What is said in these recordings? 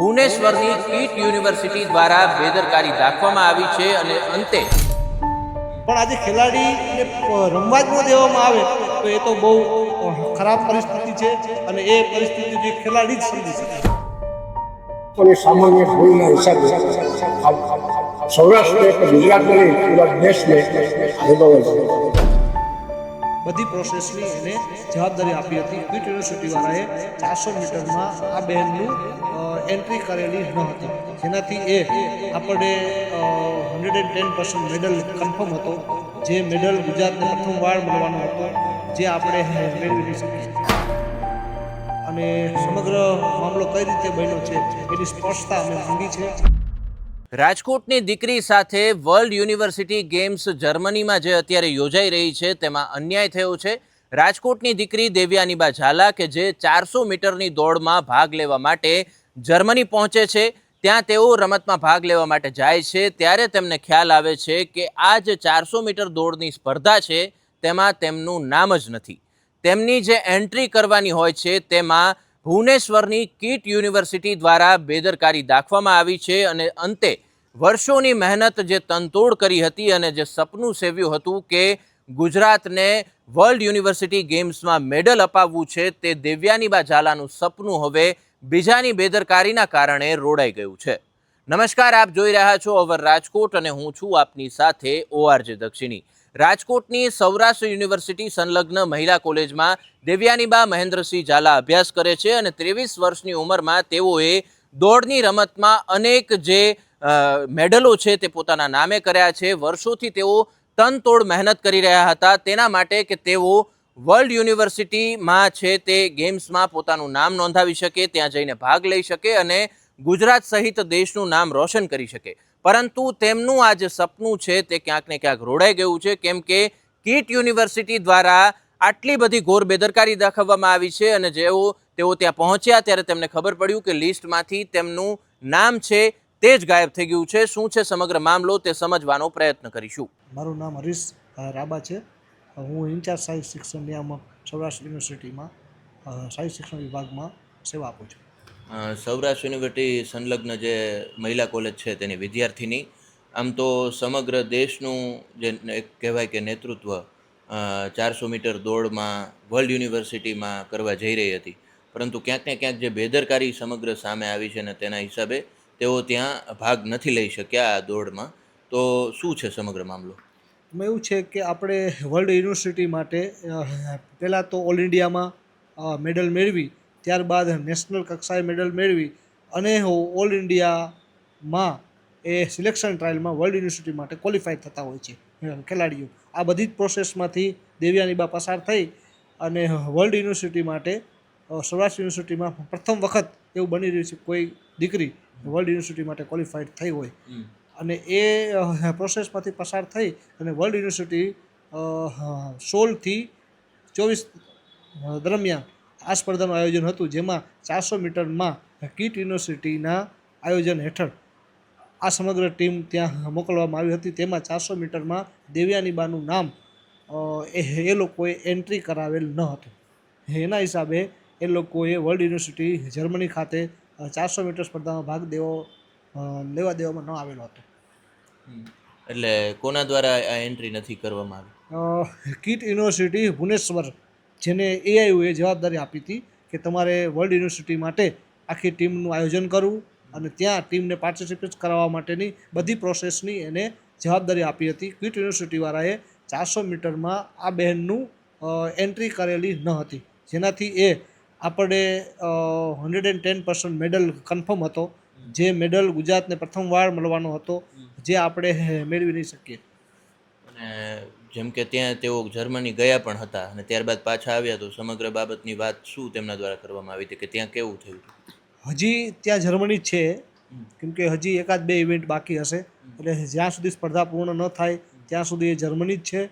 ભુવનેશ્વરની kit university દ્વારા બેદરકારી રાખવામાં આવી છે અને અંતે પણ આજે ખેલાડીને રમવા જ ન દેવામાં આવે તો એ તો બહુ ખરાબ પરિસ્થિતિ છે અને એ પરિસ્થિતિ જે ખેલાડી જ સમજી શકે. અને સામાન્ય ભૂલના હિસાબે સૌરાષ્ટ્ર ગુજરાતને પૂરા દેશને ભોગવે છે. બધી પ્રોસેસની એને જવાબદારી આપી હતી. ક્વિટ યુનિવર્સિટીવાળાએ ચારસો મીટરમાં આ બહેનનું એન્ટ્રી કરેલી ન હતી. જેનાથી એ આપણે hundred and ten percent medal confirm હતો. જે મેડલ ગુજરાતને પ્રથમવાર મળવાનો હતો, જે આપણે મેળવી શકીએ અને સમગ્ર મામલો કઈ રીતે બન્યો છે, એની સ્પષ્ટતા અમે માંગી છે. રાજકોટની દીકરી સાથે વર્લ્ડ યુનિવર્સિટી ગેમ્સ જર્મનીમાં જે અત્યારે યોજાઈ રહી છે, તેમાં અન્યાય થયો છે. રાજકોટની દીકરી દેવ્યાનીબા ઝાલા કે જે ચારસો મીટરની દોડમાં ભાગ લેવા માટે જર્મની પહોંચે છે, ત્યાં તેઓ રમતમાં ભાગ લેવા માટે જાય છે. ત્યારે તેમને ખ્યાલ આવે છે કે આ જે ચારસો મીટર દોડની સ્પર્ધા છે, તેમાં તેમનું નામ જ નથી. તેમની જે એન્ટ્રી કરવાની હોય છે, તેમાં ભુવનેશ્વરની કીટ યુનિવર્સિટી દ્વારા બેદરકારી દાખવામાં આવી છે અને અંતે વર્ષોની મહેનત જે તનતોડ કરી હતી અને જે સપનું સેવ્યું હતું કે ગુજરાતને વર્લ્ડ યુનિવર્સિટી ગેમ્સમાં મેડલ અપાવવું છે તે દેવ્યાનીબા ઝાલાનું સપનું હવે બીજાની બેદરકારીના કારણે રોડાઈ ગયું છે. નમસ્કાર, આપ જોઈ રહ્યા છો અવર રાજકોટ અને હું છું આપની સાથે ઓઆરજે દક્ષિણી. રાજકોટની સૌરાષ્ટ્ર યુનિવર્સિટી સંલગ્ન મહિલા કોલેજમાં દેવ્યાનીબા મહેન્દ્રસિંહ ઝાલા અભ્યાસ કરે છે અને ત્રેવીસ વર્ષની ઉંમરમાં તેઓએ દોડની રમતમાં અનેક જે મેડલો છે તે પોતાના નામે કર્યા છે. વર્ષોથી તેઓ તનતોડ મહેનત કરી રહ્યા હતા. તેના માટે કે તેઓ વર્લ્ડ યુનિવર્સિટીમાં છે તે ગેમ્સમાં પોતાનું નામ નોંધાવી શકે, ત્યાં જઈને ભાગ લઈ શકે અને ગુજરાત સહિત દેશનું નામ રોશન કરી શકે. પરંતુ તેમનું આ જે સપનું છે તે ક્યાંક ને ક્યાંક રોડાઈ ગયું છે. કેમ કે કીટ યુનિવર્સિટી દ્વારા આટલી બધી ઘોર બેદરકારી દાખવવામાં આવી છે અને જેઓ તેઓ ત્યાં પહોંચ્યા ત્યારે તેમને ખબર પડ્યું કે લિસ્ટમાંથી તેમનું નામ છે તે જ ગાયબ થઈ ગયું છે. શું છે સમગ્ર મામલો તે સમજવાનો પ્રયત્ન કરીશું. મારું નામ હરીશ રાબા છે. હું ઇન્ચાર્જ સાહિત્ય શિક્ષણ નિયામક, સૌરાષ્ટ્ર યુનિવર્સિટીમાં સાહિત્ય શિક્ષણ વિભાગમાં સેવા આપું છું. સૌરાષ્ટ્ર યુનિવર્સિટી સંલગ્ન જે મહિલા કોલેજ છે તેની વિદ્યાર્થીની, આમ તો સમગ્ર દેશનું જે એક કહેવાય કે નેતૃત્વ ચારસો મીટર દોડમાં વર્લ્ડ યુનિવર્સિટીમાં કરવા જઈ રહી હતી. પરંતુ ક્યાંક ને ક્યાંક જે બેદરકારી સમગ્ર સામે આવી છે ને તેના હિસાબે તેઓ ત્યાં ભાગ નથી લઈ શક્યા આ દોડમાં. તો શું છે સમગ્ર મામલો? એવું છે કે આપણે વર્લ્ડ યુનિવર્સિટી માટે પહેલાં તો ઓલ ઇન્ડિયામાં મેડલ મેળવી ત્યારબાદ નેશનલ કક્ષાએ મેડલ મેળવી અને ઓલ ઇન્ડિયામાં એ સિલેક્શન ટ્રાયલમાં વર્લ્ડ યુનિવર્સિટી માટે ક્વોલિફાય થતા હોય છે ખેલાડીઓ. આ બધી જ પ્રોસેસમાંથી દેવ્યાનીબા પસાર થઈ અને વર્લ્ડ યુનિવર્સિટી માટે સૌરાષ્ટ્ર યુનિવર્સિટીમાં પ્રથમ વખત એવું બની રહ્યું છે કોઈ દીકરી વર્લ્ડ યુનિવર્સિટી માટે ક્વોલિફાઈડ થઈ હોય. અને એ પ્રોસેસમાંથી પસાર થઈ અને વર્લ્ડ યુનિવર્સિટી સોળથી ચોવીસ દરમિયાન આ સ્પર્ધાનું આયોજન હતું જેમાં ચારસો મીટરમાં કીટ યુનિવર્સિટીના આયોજન હેઠળ આ સમગ્ર ટીમ ત્યાં મોકલવામાં આવી હતી. તેમાં ચારસો મીટરમાં દેવ્યાનીબાનું નામ એ લોકોએ એન્ટ્રી કરાવેલ ન હતું. એના હિસાબે એ લોકોએ વર્લ્ડ યુનિવર્સિટી જર્મની ખાતે ચારસો મીટર સ્પર્ધામાં ભાગ દેવો લેવા દેવામાં ન આવેલો હતો. એટલે કોના દ્વારા આ એન્ટ્રી નથી કરવામાં આવી? કીટ યુનિવર્સિટી ભુવનેશ્વર જેને એઆઈયુએ જવાબદારી આપી હતી કે તમારે વર્લ્ડ યુનિવર્સિટી માટે આખી ટીમનું આયોજન કરવું અને ત્યાં ટીમને પાર્ટિસિપેટ કરાવવા માટેની બધી પ્રોસેસની એને જવાબદારી આપી હતી. ક્વિટ યુનિવર્સિટીવાળાએ ચારસો મીટરમાં આ બહેનનું એન્ટ્રી કરેલી ન હતી. જેનાથી એ આપણે hundred and ten percent medal confirm હતો. જે મેડલ ગુજરાતને પ્રથમવાર મળવાનો હતો. જે આપણે મેળવી નહીં શકીએ. અને જેમ કે ત્યાં તેઓ જર્મની ગયા પણ હતા અને ત્યારબાદ પાછા આવ્યા તો સમગ્ર બાબતની વાત શું તેમના દ્વારા કરવામાં આવી હતી કે ત્યાં કેવું થયું હજી ત્યાં જર્મની જ છે. કેમ કે હજી એકાદ બે ઇવેન્ટ બાકી હશે. એટલે જ્યાં સુધી સ્પર્ધા પૂર્ણ ન થાય ત્યાં સુધી એ જર્મની જ છે.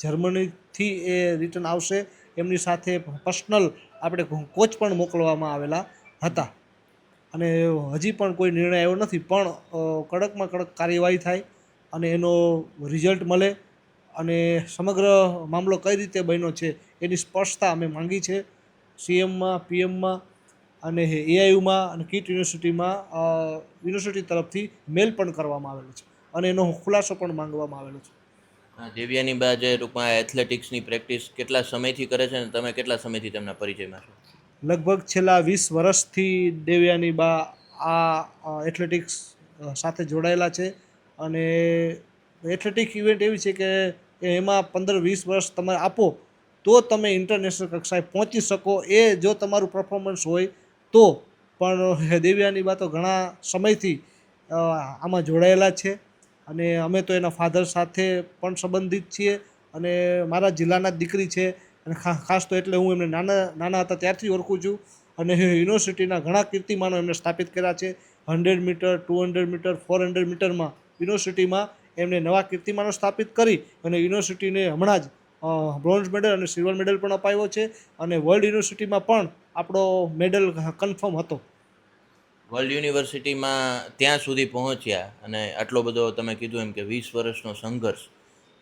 જર્મનીથી એ રિટર્ન આવશે. એમની સાથે પર્સનલ આપણે કોચ પણ મોકલવામાં આવેલા હતા. અને હજી પણ કોઈ નિર્ણય આવ્યો નથી પણ કડકમાં કડક કાર્યવાહી થાય અને એનો રિઝલ્ટ મળે. અને સમગ્ર મામલો કઈ રીતે બન્યો છે એની સ્પષ્ટતા અમે માંગી છે. સીએમમાં પીએમમાં અને એઆઈયુમાં અને કીટ યુનિવર્સિટીમાં યુનિવર્સિટી તરફથી મેલ પણ કરવામાં આવેલો છે અને એનો ખુલાસો પણ માંગવામાં આવેલો છે. દેવ્યાની બા જે ટૂંકમાં એથ્લેટિક્સની પ્રેક્ટિસ કેટલા સમયથી કરે છે અને તમે કેટલા સમયથી તેમના પરિચયમાં છો? લગભગ છેલ્લા વીસ વર્ષથી દેવ્યાની બા આ એથ્લેટિક્સ સાથે જોડાયેલા છે અને એથ્લેટિક ઇવેન્ટ એવી છે કે એમાં પંદર વીસ વર્ષ તમે આપો, તો તમે ઇન્ટરનેશનલ કક્ષાએ પહોંચી શકો. એ જો તમારું પરફોર્મન્સ હોય, તો. પણ દેવ્યાની બા તો ઘણા સમયથી આમાં જોડાયેલા છે. અને અમે તો એના ફાધર સાથે પણ સંબંધિત છીએ. અને મારા જિલ્લાના દીકરી છે. અને ખાસ તો એટલે હું એમને નાના નાના હતા ત્યારથી ઓળખું છું. અને યુનિવર્સિટીના ઘણા કીર્તિમાનો એમને સ્થાપિત કર્યા છે. Hundred metre, two hundred metre, four hundred મીટરમાં યુનિવર્સિટીમાં એમને નવા કીર્તિમાનો સ્થાપિત કરી અને યુનિવર્સિટીને હમણાં જ બ્રોન્ઝ મેડલ અને સિલ્વર મેડલ પણ અપાયો છે અને વર્લ્ડ યુનિવર્સિટીમાં પણ આપણો મેડલ કન્ફર્મ હતો. વર્લ્ડ યુનિવર્સિટીમાં ત્યાં સુધી પહોંચ્યા અને આટલો બધો તમે કીધું એમ કે વીસ વર્ષનો સંઘર્ષ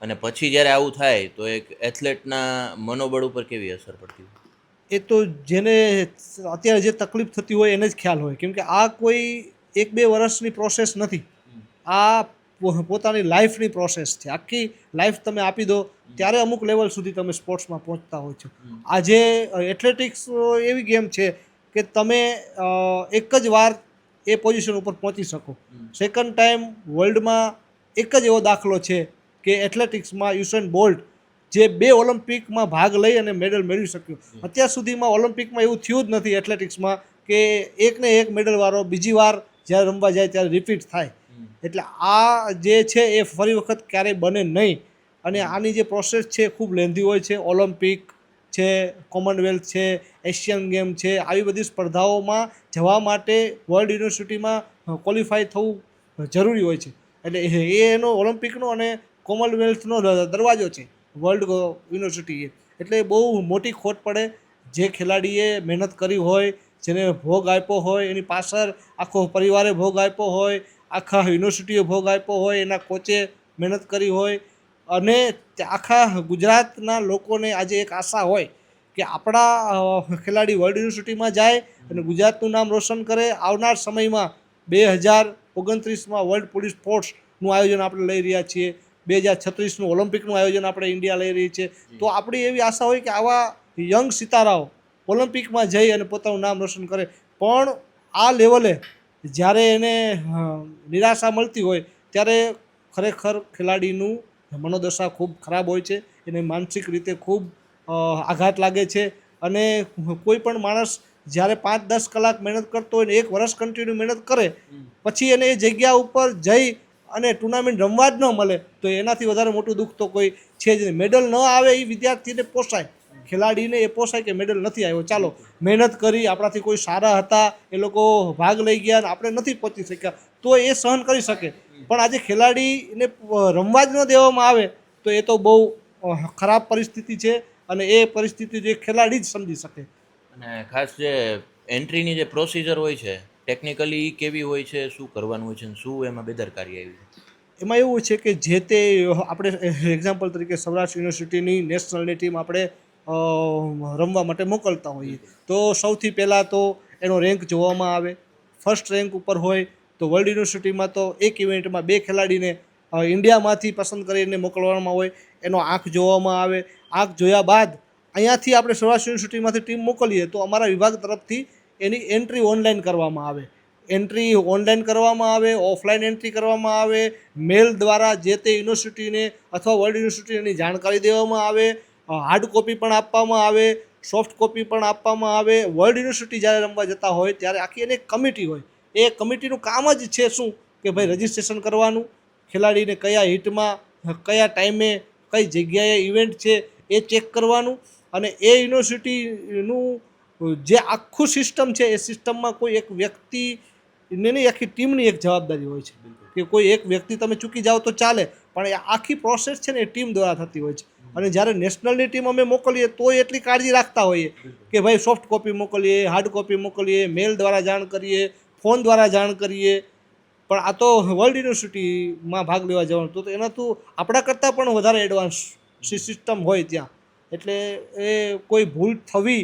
અને પછી જ્યારે આવું થાય તો એક એથ્લેટના મનોબળ ઉપર કેવી અસર પડતી એ તો જેને અત્યારે જે તકલીફ થતી હોય એને જ ખ્યાલ હોય. કેમ કે આ કોઈ એક બે વર્ષની પ્રોસેસ નથી. આ પોતાની લાઈફની પ્રોસેસ છે. આખી લાઈફ તમે આપી દો ત્યારે અમુક લેવલ સુધી તમે સ્પોર્ટ્સમાં પહોંચતા હોય છો. આજે એથ્લેટિક્સ એવી ગેમ છે કે તમે એક જ વાર એ પોઝિશન ઉપર પહોંચી શકો. સેકન્ડ ટાઈમ વર્લ્ડમાં એક જ એવો દાખલો છે કે એથ્લેટિક્સમાં યુસેન બોલ્ટ જે બે ઓલિમ્પિકમાં ભાગ લઈ અને મેડલ મેળવી શક્યો. અત્યાર સુધીમાં ઓલિમ્પિકમાં એવું થયું જ નથી એથ્લેટિક્સમાં કે એકને એક મેડલવાળો બીજી વાર જ્યારે રમવા જાય ત્યારે રિપીટ થાય. એટલે આ જે છે એ ફરી વખત ક્યારેય બને નહીં. અને આની જે પ્રોસેસ છે ખૂબ લેન્ધી હોય છે. ઓલિમ્પિક છે કોમનવેલ્થ છે એશિયન ગેમ છે આવી બધી સ્પર્ધાઓમાં જવા માટે વર્લ્ડ યુનિવર્સિટીમાં ક્વોલિફાય થવું જરૂરી હોય છે. એટલે એ એ એનો ઓલિમ્પિકનો અને કોમનવેલ્થનો દરવાજો છે વર્લ્ડ યુનિવર્સિટી એટલે બહુ મોટી ખોટ પડે. જે ખેલાડીએ મહેનત કરી હોય જેને ભોગ આપ્યો હોય એની પાછળ આખો પરિવારે ભોગ આપ્યો હોય આખા યુનિવર્સિટીએ ભોગ આપ્યો હોય એના કોચે મહેનત કરી હોય અને આખા ગુજરાતના લોકોને આજે એક આશા હોય કે આપણા ખેલાડી વર્લ્ડ યુનિવર્સિટીમાં જાય અને ગુજરાતનું નામ રોશન કરે. આવનાર સમયમાં બે હજાર ઓગણત્રીસમાં વર્લ્ડ પોલીસ સ્પોર્ટ્સનું આયોજન આપણે લઈ રહ્યા છીએ. બે હજાર છત્રીસનું ઓલિમ્પિકનું આયોજન આપણે ઇન્ડિયા લઈ રહી છે. તો આપણી એવી આશા હોય કે આવા યંગ સિતારાઓ ઓલિમ્પિકમાં જઈ અને પોતાનું નામ રોશન કરે. પણ આ લેવલે જ્યારે એને નિરાશા મળતી હોય ત્યારે ખરેખર ખેલાડીનું મનોદશા ખૂબ ખરાબ હોય છે. એને માનસિક રીતે ખૂબ આઘાત લાગે છે. અને કોઈ પણ માણસ જ્યારે પાંચ દસ કલાક મહેનત કરતો હોય ને એક વર્ષ કન્ટિન્યુ મહેનત કરે પછી એને એ જગ્યા ઉપર જઈ અને ટુર્નામેન્ટ રમવા જ ન મળે તો એનાથી વધારે મોટું દુઃખ તો કોઈ છે જ નહીં. મેડલ ન આવે એ વિદ્યાર્થીને પોસાય. ખેલાડીને એ પોસાય કે મેડલ નથી આવ્યો ચાલો મહેનત કરી આપણાથી કોઈ સારા હતા એ લોકો ભાગ લઈ ગયા અને આપણે નથી પહોંચી શક્યા. તો એ સહન કરી શકે. પણ આજે ખેલાડીને રમવા જ ન દેવામાં આવે તો એ તો બહુ ખરાબ પરિસ્થિતિ છે અને એ પરિસ્થિતિ જે ખેલાડી જ સમજી શકે. અને ખાસ જે એન્ટ્રીની જે પ્રોસિજર હોય છે ટેકનિકલી કેવી હોય છે શું કરવાનું હોય છે અને શું એમાં બેદરકારી આવી છે? એમાં એવું છે કે જે તે આપણે એક્ઝામ્પલ તરીકે સૌરાષ્ટ્ર યુનિવર્સિટીની નેશનલની ટીમ આપણે રમવા માટે મોકલતા હોઈએ. તો સૌથી પહેલાં તો એનો રેન્ક જોવામાં આવે. ફર્સ્ટ રેન્ક ઉપર હોય તો વર્લ્ડ યુનિવર્સિટીમાં તો એક ઇવેન્ટમાં બે ખેલાડીને ઇન્ડિયામાંથી પસંદ કરીને મોકલવામાં હોય. એનો આંખ જોવામાં આવે. આંખ જોયા બાદ અહીંયાથી આપણે સૌરાષ્ટ્ર યુનિવર્સિટીમાંથી ટીમ મોકલીએ તો અમારા વિભાગ તરફથી એની એન્ટ્રી ઓનલાઈન કરવામાં આવે. એન્ટ્રી ઓનલાઈન કરવામાં આવે ઓફલાઈન એન્ટ્રી કરવામાં આવે મેલ દ્વારા જે તે યુનિવર્સિટીને અથવા વર્લ્ડ યુનિવર્સિટીની જાણકારી દેવામાં આવે હાર્ડ કોપી પણ આપવામાં આવે સોફ્ટ કોપી પણ આપવામાં આવે. વર્લ્ડ યુનિવર્સિટી જ્યારે રમવા જતા હોય ત્યારે આખી એને કમિટી હોય. એ કમિટીનું કામ જ છે શું? કે ભાઈ રજિસ્ટ્રેશન કરવાનું ખેલાડીને કયા હિટમાં કયા ટાઈમે કઈ જગ્યાએ ઇવેન્ટ છે એ ચેક કરવાનું. અને એ યુનિવર્સિટીનું જે આખું સિસ્ટમ છે એ સિસ્ટમમાં કોઈ એક વ્યક્તિ ને નહીં આખી ટીમની એક જવાબદારી હોય છે. કે કોઈ એક વ્યક્તિ તમે ચૂકી જાઓ તો ચાલે પણ એ આખી પ્રોસેસ છે ને એ ટીમ દ્વારા થતી હોય છે. અને જ્યારે નેશનલની ટીમ અમે મોકલીએ તો એટલી કાળજી રાખતા હોઈએ કે ભાઈ સોફ્ટ કોપી મોકલીએ હાર્ડ કોપી મોકલીએ મેલ દ્વારા જાણ કરીએ ફોન દ્વારા જાણ કરીએ. પણ આ તો વર્લ્ડ યુનિવર્સિટીમાં ભાગ લેવા જવાનું તો એનાથી આપણા કરતાં પણ વધારે એડવાન્સ સિસ્ટમ હોય ત્યાં. એટલે એ કોઈ ભૂલ થવી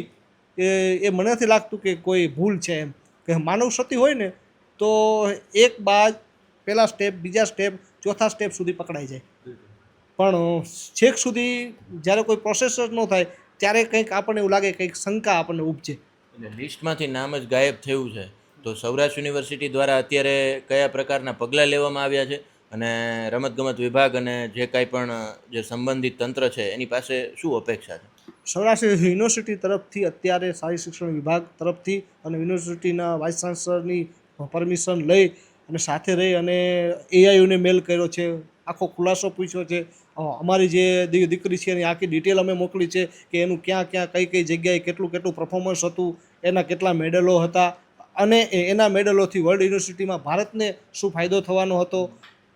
એ એ મને નથી લાગતું કે કોઈ ભૂલ છે એમ. કે માનવ ક્ષતિ હોય ને, તો એક બાદ પહેલા સ્ટેપ બીજા સ્ટેપ ચોથા સ્ટેપ સુધી પકડાઈ જાય. પણ છેક સુધી જ્યારે કોઈ પ્રોસેસ જ ન થાય ત્યારે કંઈક આપણને એવું લાગે કંઈક શંકા આપણને ઉપજે. એટલે લિસ્ટમાંથી નામ જ ગાયબ થયું છે. તો સૌરાષ્ટ્ર યુનિવર્સિટી દ્વારા અત્યારે કયા પ્રકારના પગલાં લેવામાં આવ્યા છે? અને રમતગમત વિભાગ અને જે કાંઈ પણ જે સંબંધિત તંત્ર છે એની પાસે શું અપેક્ષા છે? સૌરાષ્ટ્ર યુનિવર્સિટી તરફથી અત્યારે શારી શિક્ષણ વિભાગ તરફથી અને યુનિવર્સિટીના વાઇસ ચાન્સલરની પરમિશન લઈ અને સાથે રહી અને એઆઈયુને મેલ કર્યો છે. આખો ખુલાસો પૂછ્યો છે. અમારી જે દીકરી છે એની આખી ડિટેલ અમે મોકલી છે કે એનું ક્યાં ક્યાં, કઈ કઈ જગ્યાએ કેટલું કેટલું પરફોર્મન્સ હતું, એના કેટલા મેડલો હતા અને એના મેડલોથી વર્લ્ડ યુનિવર્સિટીમાં ભારતને શું ફાયદો થવાનો હતો.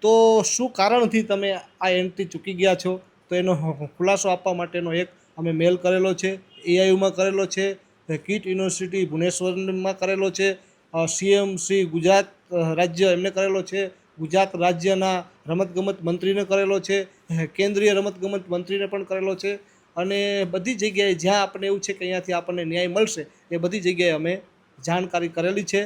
તો શું કારણથી તમે આ એન્ટ્રી ચૂકી ગયા છો? તો એનો ખુલાસો આપવા માટેનો એક અમે મેલ કરેલો છે એઆઈયુમાં કરેલો છે કીટ યુનિવર્સિટી ભુવનેશ્વરમાં કરેલો છે સીએમ શ્રી ગુજરાત રાજ્ય એમને કરેલો છે ગુજરાત રાજ્યના રમતગમત મંત્રીને કરેલો છે કેન્દ્રીય રમતગમત મંત્રીને પણ કરેલો છે. અને બધી જગ્યાએ જ્યાં આપણને એવું છે કે અહીંયાથી આપણને ન્યાય મળશે, એ બધી જગ્યાએ અમે જાણકારી કરેલી છે.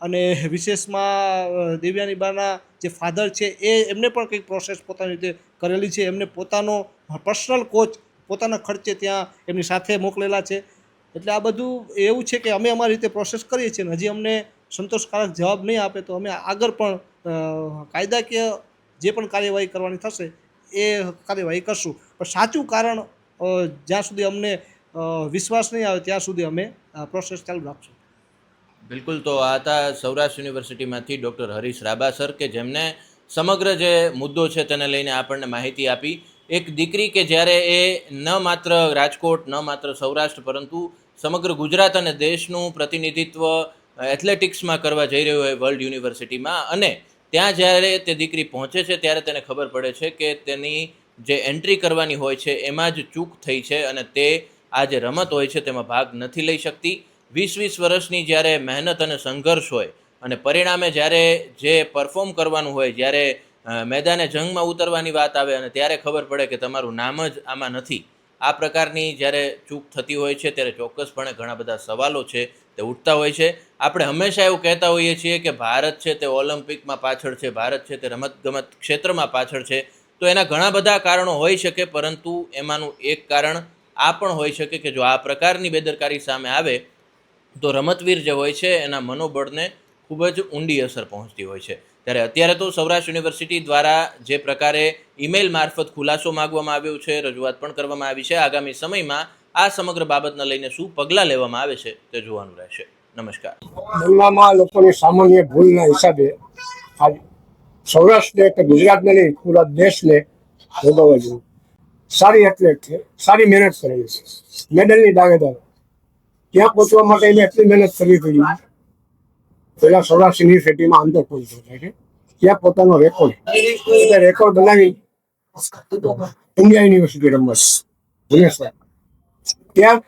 અને વિશેષમાં દિવ્યાનીબાના જે ફાધર છે, એ એમને પણ કંઈક પ્રોસેસ પોતાની રીતે કરેલી છે. એમને પોતાનો પર્સનલ કોચ પોતાના ખર્ચે ત્યાં એમની સાથે મોકલેલા છે. એટલે આ બધું એવું છે કે અમે અમારી રીતે પ્રોસેસ કરીએ છીએ અને હજી અમને સંતોષકારક જવાબ નહીં આપે તો અમે આગળ પણ કાયદાકીય જે પણ કાર્યવાહી કરવાની થશે, એ કાર્યવાહી કરશું. પણ સાચું કારણ જ્યાં સુધી અમને વિશ્વાસ નહીં આવે, ત્યાં સુધી અમે પ્રોસેસ ચાલુ રાખશું. બિલકુલ. તો આ હતા સૌરાષ્ટ્ર યુનિવર્સિટીમાંથી ડૉક્ટર હરીશ રાબા સર કે જેમને સમગ્ર જે મુદ્દો છે તેને લઈને આપણને માહિતી આપી. એક દીકરી કે જ્યારે એ ન માત્ર રાજકોટ, ન માત્ર સૌરાષ્ટ્ર, પરંતુ સમગ્ર ગુજરાત અને દેશનું પ્રતિનિધિત્વ એથ્લેટિક્સમાં કરવા જઈ રહ્યું હોય વર્લ્ડ યુનિવર્સિટીમાં અને ત્યાં જ્યારે તે દીકરી પહોંચે છે, ત્યારે તેને ખબર પડે છે કે તેની જે એન્ટ્રી કરવાની હોય છે, એમાં જ ચૂક થઈ છે અને તે આ જે રમત હોય છે, તેમાં ભાગ નથી લઈ શકતી. વીસ વીસ વર્ષની જ્યારે મહેનત અને સંઘર્ષ હોય અને પરિણામે જ્યારે જે પરફોર્મ કરવાનું હોય, જ્યારે મેદાને જંગમાં ઉતરવાની વાત આવે અને ત્યારે ખબર પડે કે તમારું નામ જ આમાં નથી. આ પ્રકારની જ્યારે ચૂક થતી હોય છે, ત્યારે ચોક્કસપણે ઘણા બધા સવાલો છે તે ઉઠતા હોય છે. આપણે હંમેશા એવું કહેતા હોઈએ છીએ કે ભારત છે તે ઓલિમ્પિકમાં પાછળ છે, ભારત છે તે રમતગમત ક્ષેત્રમાં પાછળ છે. તો એના ઘણા બધા કારણો હોઈ શકે, પરંતુ એમાંનું એક કારણ આ પણ હોઈ શકે કે જો આ પ્રકારની બેદરકારી સામે આવે, તો રમતવીર જે હોય છે, એના મનોબળને ખૂબ જ ઊંડી અસર પહોંચતી હોય છે. ત્યારે અત્યારે તો સૌરાષ્ટ્ર યુનિવર્સિટી દ્વારા જે પ્રકારે ઈમેલ મારફત ખુલાસો માગવામાં આવ્યો છે, રજૂઆત પણ કરવામાં આવી છે. આગામી સમયમાં આ સમગ્ર બાબતને લઈને શું પગલાં લેવામાં આવે છે તે જોવાનું રહેશે. નમસ્કાર. બનવામાં લોકોની સામાન્ય ભૂલના હિસાબે આજ સૌરાષ્ટ્રને કે ગુજરાતને નહીં પૂરા દેશને ભોગવવા જોઈએ સારી એથ્લેટ છે સારી મહેનત કરેલી છે. મેડલની દાવેદાર. ત્યાં પહોંચવા માટે એને એટલી મહેનત કરવી પડી? પેલા સૌરાષ્ટ્ર યુનિવર્સિટીમાં અંદર પહોંચતો થાય છે ત્યાં પોતાનો રેકોર્ડ એટલે રેકોર્ડ બનાવી ઇન્ડિયા યુનિવર્સિટી રમત. ભુવનેશ્વર. ત્યાં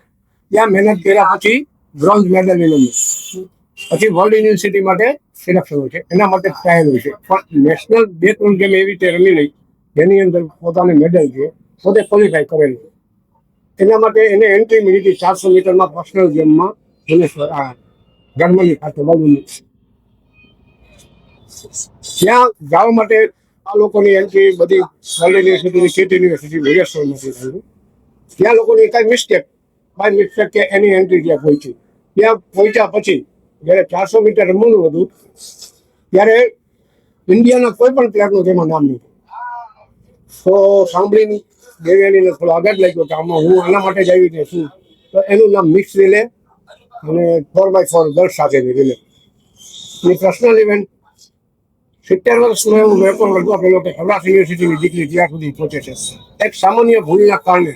ત્યાં મહેનત કર્યા પછી બ્રોન્ઝ મેડલ મેળવ્યું. પછી વર્લ્ડ યુનિવર્સિટી માટે સિલેક્શન હોય છે. એના માટે હોય છે. પણ નેશનલ બે ત્રણ ગેમ એવી રીતે રમી લઈ જેની અંદર પોતાની મેડલ છે, પોતે ક્વોલિફાય કરેલું છે. એના માટે એને એન્ટ્રી મળી હતી ચારસો મીટરમાં પર્સનલ ગેમમાં જર્મની ખાતે બાજુની ત્યાં જવા માટે આ લોકોની એન્ટ્રી બધી વર્લ્ડ યુનિવર્સિટીની સ્ટેટ યુનિવર્સિટી ભુવનેશ્વરમાંથી થયેલું. ત્યાં લોકોની કઈ મિસ્ટેક બાય મિસ્ટેક કે એની એન્ટ્રી ત્યાં પહોંચી. ત્યાં પહોંચ્યા પછી, જ્યારે ચારસો મીટર રમવાનું હતું, ત્યારે ઇન્ડિયાના કોઈ પણ પ્લેયરનું તેમાં નામ નહોતું. તો સાંભળીને દેવ્યાનીને થોડો આગળ લાગ્યો કે આમાં હું આના માટે જ આવી છું. શું તો એનું નામ મિક્સ રિલે અને ફોર બાય ફોર ગર્લ્સ સાથેની રિલે એની પર્સનલ ઇવેન્ટ સિત્તેર વર્ષનો એવું રેકોર્ડ લગવા પેલો કે સૌરાષ્ટ્ર યુનિવર્સિટીની દીકરી ત્યાં સુધી પહોંચે છે. એક સામાન્ય ભૂલના કારણે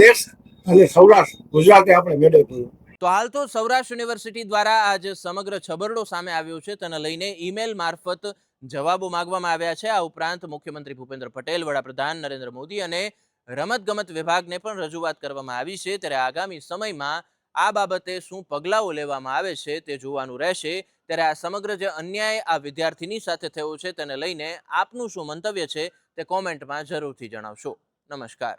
દેશ અને સૌરાષ્ટ્ર, ગુજરાતે આપણે મેળવ્યું કર્યો. તો હાલ તો સૌરાષ્ટ્ર યુનિવર્સિટી દ્વારા આ જે સમગ્ર છબરડો સામે આવ્યો છે, તેને લઈને ઈમેલ મારફત જવાબો માંગવામાં આવ્યા છે. આ ઉપરાંત મુખ્યમંત્રી ભૂપેન્દ્ર પટેલ, વડાપ્રધાન નરેન્દ્ર મોદી અને રમતગમત વિભાગને પણ રજૂઆત કરવામાં આવી છે. ત્યારે આગામી સમયમાં આ બાબતે શું પગલાઓ લેવામાં આવે છે તે જોવાનું રહેશે. ત્યારે આ સમગ્ર જે અન્યાય આ વિદ્યાર્થીની સાથે થયો છે, તેને લઈને આપનું શું મંતવ્ય છે તે કોમેન્ટમાં જરૂરથી જણાવશો. નમસ્કાર.